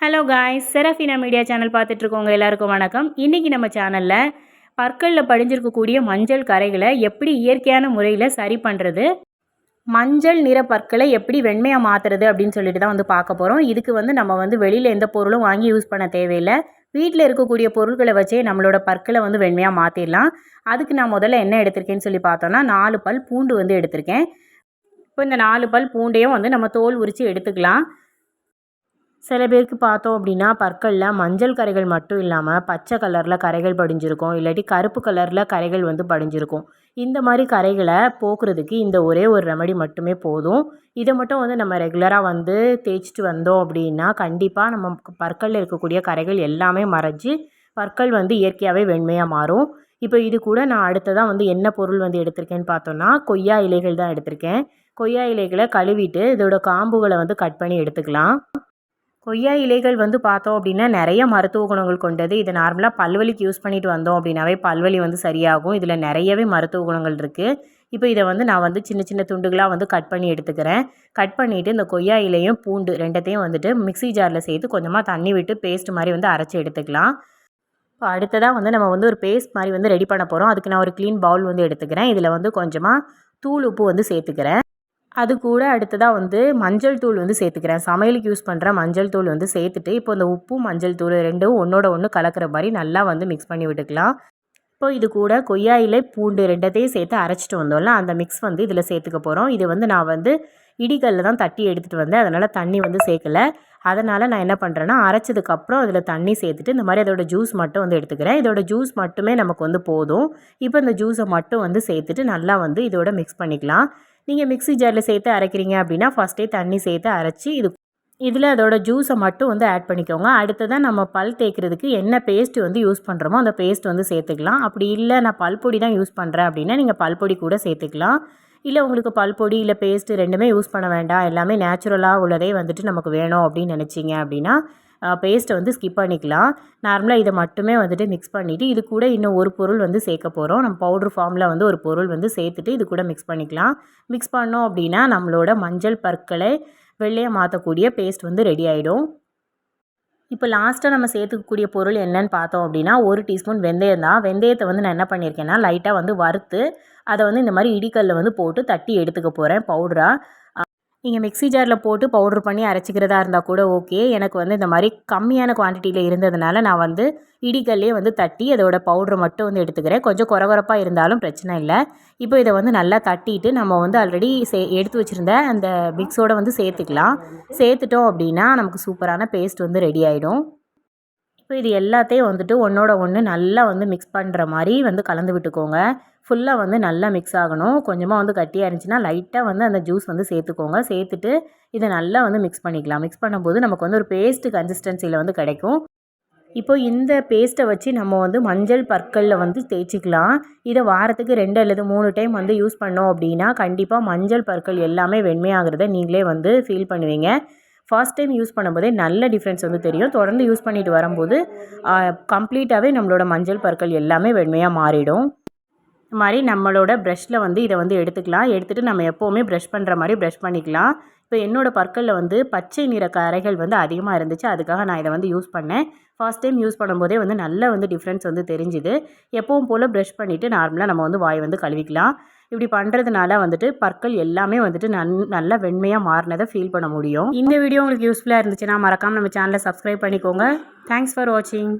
Hello guys Serafina media channel பார்த்துட்ருக்கோங்க எல்லாருக்கும் வணக்கம். இன்றைக்கி நம்ம சேனலில் பற்களில் படிஞ்சிருக்கக்கூடிய மஞ்சள் கரைகளை எப்படி இயற்கையான முறையில் சரி பண்ணுறது மஞ்சள் நிற பற்களை எப்படி வெண்மையாக மாற்றுறது அப்படின்னு சொல்லிட்டு தான் வந்து பார்க்க போகிறோம் இதுக்கு வந்து நம்ம வந்து வெளியில் எந்த பொருளும் வாங்கி யூஸ் பண்ண தேவையில்லை. வீட்டில் இருக்கக்கூடிய பொருட்களை வச்சே நம்மளோட பற்களை வந்து வெண்மையாக மாற்றிடலாம் அதுக்கு நான் முதல்ல என்ன எடுத்திருக்கேன்னு சொல்லி பார்த்தோன்னா நாலு பல் பூண்டு வந்து எடுத்திருக்கேன். இப்போ இந்த நாலு பல் பூண்டையும் வந்து நம்ம தோல் உரித்து எடுத்துக்கலாம். சில பேருக்கு பார்த்தோம் அப்படின்னா பற்களில் மஞ்சள் கரைகள் மட்டும் இல்லாமல் பச்சை கலரில் கரைகள் படிஞ்சிருக்கும் இல்லாட்டி கருப்பு கலரில் கரைகள் வந்து படிஞ்சிருக்கும். இந்த மாதிரி கரைகளை போக்குறதுக்கு இந்த ஒரே ஒரு ரெமடி மட்டுமே போதும். இதை மட்டும் வந்து நம்ம ரெகுலராக வந்து தேய்ச்சிட்டு வந்தோம் அப்படின்னா கண்டிப்பாக நம்ம பற்களில் இருக்கக்கூடிய கரைகள் எல்லாமே மறைஞ்சு பற்கள் வந்து இயற்கையாகவே வெண்மையாக மாறும். இப்போ இது கூட நான் அடுத்ததாக வந்து என்ன பொருள் வந்து எடுத்திருக்கேன்னு பார்த்தோன்னா கொய்யா இலைகள் தான் எடுத்திருக்கேன். கொய்யா இலைகளை கழுவிட்டு இதோட காம்புகளை வந்து கட் பண்ணி எடுத்துக்கலாம். கொய்யா இலைகள் வந்து பார்த்தோம் அப்படின்னா நிறைய மருத்துவ குணங்கள் கொண்டது. இதை நார்மலாக பல்வலிக்கு யூஸ் பண்ணிட்டு வந்தோம் அப்படின்னாவே பல்வலி வந்து சரியாகும். இதில் நிறையவே மருத்துவ குணங்கள் இருக்குது இப்போ இதை வந்து நான் வந்து சின்ன சின்ன துண்டுகளாக வந்து கட் பண்ணி எடுத்துக்கிறேன். கட் பண்ணிவிட்டு இந்த கொய்யா இலையும் பூண்டு ரெண்டத்தையும் வந்துட்டு மிக்சி ஜாரில் சேர்த்து கொஞ்சமாக தண்ணி விட்டு பேஸ்ட் மாதிரி வந்து அரைச்சி எடுத்துக்கலாம். இப்போ அடுத்ததாக வந்து நம்ம வந்து ஒரு பேஸ்ட் மாதிரி வந்து ரெடி பண்ண போகிறோம் அதுக்கு நான் ஒரு க்ளீன் பவுல் வந்து எடுத்துக்கிறேன். இதில் வந்து கொஞ்சமாக தூள் உப்பு வந்து சேர்த்துக்கிறேன். அது கூட அடுத்ததாக வந்து மஞ்சள் தூள் வந்து சேர்த்துக்கிறேன். சமையலுக்கு யூஸ் பண்ணுற மஞ்சள் தூள் வந்து சேர்த்துட்டு இப்போ இந்த உப்பு மஞ்சள் தூள் ரெண்டும் ஒன்றோட ஒன்று கலக்கிற மாதிரி நல்லா வந்து மிக்ஸ் பண்ணி விட்டுக்கலாம். இப்போ இது கூட கொய்யா இலை பூண்டு ரெண்டத்தையும் சேர்த்து அரைச்சிட்டு வந்தோம்ல அந்த மிக்ஸ் வந்து இதில் சேர்த்துக்க போகிறோம் இது வந்து நான் வந்து இடிக்கல்ல தான் தட்டி எடுத்துகிட்டு வந்தேன். அதனால் தண்ணி வந்து சேர்க்கலை. அதனால் நான் என்ன பண்ணுறேன்னா அரைச்சதுக்கப்புறம் அதில் தண்ணி சேர்த்துட்டு இந்த மாதிரி அதோட ஜூஸ் மட்டும் வந்து எடுத்துக்கிறேன். இதோட ஜூஸ் மட்டுமே நமக்கு வந்து போதும். இப்போ இந்த ஜூஸை மட்டும் வந்து சேர்த்துட்டு நல்லா வந்து இதோட மிக்ஸ் பண்ணிக்கலாம். நீங்கள் மிக்ஸி ஜாரில் சேர்த்து அரைக்கிறீங்க அப்படின்னா ஃபஸ்ட்டே தண்ணி சேர்த்து அரைச்சி இது இதில் அதோட ஜூஸை மட்டும் வந்து ஆட் பண்ணிக்கோங்க. அடுத்ததாக நம்ம பல் தேய்க்கிறதுக்கு என்ன பேஸ்ட் வந்து யூஸ் பண்ணுறோமோ அந்த பேஸ்ட் வந்து சேர்த்துக்கலாம். அப்படி இல்லை நான் பல் பொடி தான் யூஸ் பண்ணுறேன் அப்படின்னா நீங்கள் பல் பொடி கூட சேர்த்துக்கலாம். இல்லை உங்களுக்கு பல் பொடி இல்லை பேஸ்ட்டு ரெண்டுமே யூஸ் பண்ண வேண்டாம். எல்லாமே நேச்சுரலாக உள்ளதே வந்துட்டு நமக்கு வேணும் அப்படின்னு நினச்சிங்க அப்படின்னா பேஸ்ட்டை வந்து ஸ்கிப் பண்ணிக்கலாம். நார்மலாக இதை மட்டுமே வந்துட்டு மிக்ஸ் பண்ணிவிட்டு இது கூட இன்னும் ஒரு பொருள் வந்து சேர்க்க போகிறோம் நம்ம பவுட்ரு ஃபார்மில் வந்து ஒரு பொருள் வந்து சேர்த்துட்டு இது கூட மிக்ஸ் பண்ணிக்கலாம். மிக்ஸ் பண்ணோம் அப்படின்னா நம்மளோட மஞ்சள் பற்களை வெள்ளையை மாற்றக்கூடிய பேஸ்ட் வந்து ரெடி ஆகிடும் இப்போ லாஸ்ட்டாக நம்ம சேர்த்துக்கக்கூடிய பொருள் என்னன்னு பார்த்தோம் அப்படின்னா ஒரு டீஸ்பூன் வெந்தயம் தான். வெந்தயத்தை வந்து நான் என்ன பண்ணியிருக்கேன்னா லைட்டாக வந்து வறுத்து அதை வந்து இந்த மாதிரி இடிக்கல்ல வந்து போட்டு தட்டி எடுத்துக்க போகிறேன் பவுடராக நீங்கள் மிக்ஸி ஜாரில் போட்டு பவுட்ரு பண்ணி அரைச்சிக்கிறதா இருந்தால் கூட ஓகே. எனக்கு வந்து இந்த மாதிரி கம்மியான குவான்டிட்டியில் இருந்ததுனால நான் வந்து இடிகல்லே வந்து தட்டி அதோடய பவுட்ரு மட்டும் வந்து எடுத்துக்கிறேன். கொஞ்சம் குறகுறப்பாக இருந்தாலும் பிரச்சனை இல்லை. இப்போ இதை வந்து நல்லா தட்டிட்டு நம்ம வந்து ஆல்ரெடி சே எடுத்து வச்சுருந்த அந்த மிக்ஸோடு வந்து சேர்த்துக்கலாம். சேர்த்துட்டோம் அப்படின்னா நமக்கு சூப்பரான பேஸ்ட் வந்து ரெடி ஆகிடும் இப்போ இது எல்லாத்தையும் வந்துட்டு ஒன்றோட ஒன்று நல்லா வந்து மிக்ஸ் பண்ணுற மாதிரி வந்து கலந்து விட்டுக்கோங்க. ஃபுல்லாக வந்து நல்லா மிக்ஸ் ஆகணும். கொஞ்சமாக வந்து கட்டியாக இருந்துச்சுன்னா லைட்டாக வந்து அந்த ஜூஸ் வந்து சேர்த்துக்கோங்க. சேர்த்துட்டு இதை நல்லா வந்து மிக்ஸ் பண்ணிக்கலாம். மிக்ஸ் பண்ணும்போது நமக்கு வந்து ஒரு பேஸ்ட்டு கன்சிஸ்டன்சியில் வந்து கிடைக்கும். இப்போ இந்த பேஸ்ட்டை வச்சு நம்ம வந்து மஞ்சள் பற்களில் வந்து தேய்ச்சிக்கலாம். இதை வாரத்துக்கு ரெண்டு அல்லது மூணு டைம் வந்து யூஸ் பண்ணோம் அப்படின்னா கண்டிப்பாக மஞ்சள் பற்கள் எல்லாமே வெண்மையாகிறத நீங்களே வந்து ஃபீல் பண்ணுவீங்க. ஃபர்ஸ்ட் டைம் யூஸ் பண்ணும்போதே நல்ல டிஃப்ரென்ஸ் வந்து தெரியும். தொடர்ந்து யூஸ் பண்ணிட்டு வரும்போது கம்ப்ளீட்டாகவே நம்மளோட மஞ்சள் பற்கள் எல்லாமே வெண்மையாக மாறிடும். இந்த மாதிரி நம்மளோட ப்ரஷில் வந்து இதை வந்து எடுத்துக்கலாம். எடுத்துகிட்டு நம்ம எப்போவுமே ப்ரஷ் பண்ணுற மாதிரி ப்ரஷ் பண்ணிக்கலாம். இப்போ என்னோடய பற்களில் வந்து பச்சை நிற கரைகள் வந்து அதிகமாக இருந்துச்சு. அதுக்காக நான் இதை வந்து யூஸ் பண்ணேன். ஃபர்ஸ்ட் டைம் யூஸ் பண்ணும்போதே வந்து நல்ல வந்து டிஃப்ரென்ஸ் வந்து தெரிஞ்சுது. எப்பவும் போல் ப்ரஷ் பண்ணிவிட்டு நார்மலாக நம்ம வந்து வாய் வந்து கழுவிக்கலாம். இப்படி பண்ணுறதுனால வந்துட்டு பற்கள் எல்லாமே வந்துட்டு நன் நல்லா வெண்மையாக மாறினதை ஃபீல் பண்ண முடியும். இந்த வீடியோ உங்களுக்கு யூஸ்ஃபுல்லாக இருந்துச்சுன்னா மறக்காமல் நம்ம சேனலை சப்ஸ்கிரைப் பண்ணிக்கோங்க. தேங்க்ஸ் ஃபார் வாட்சிங்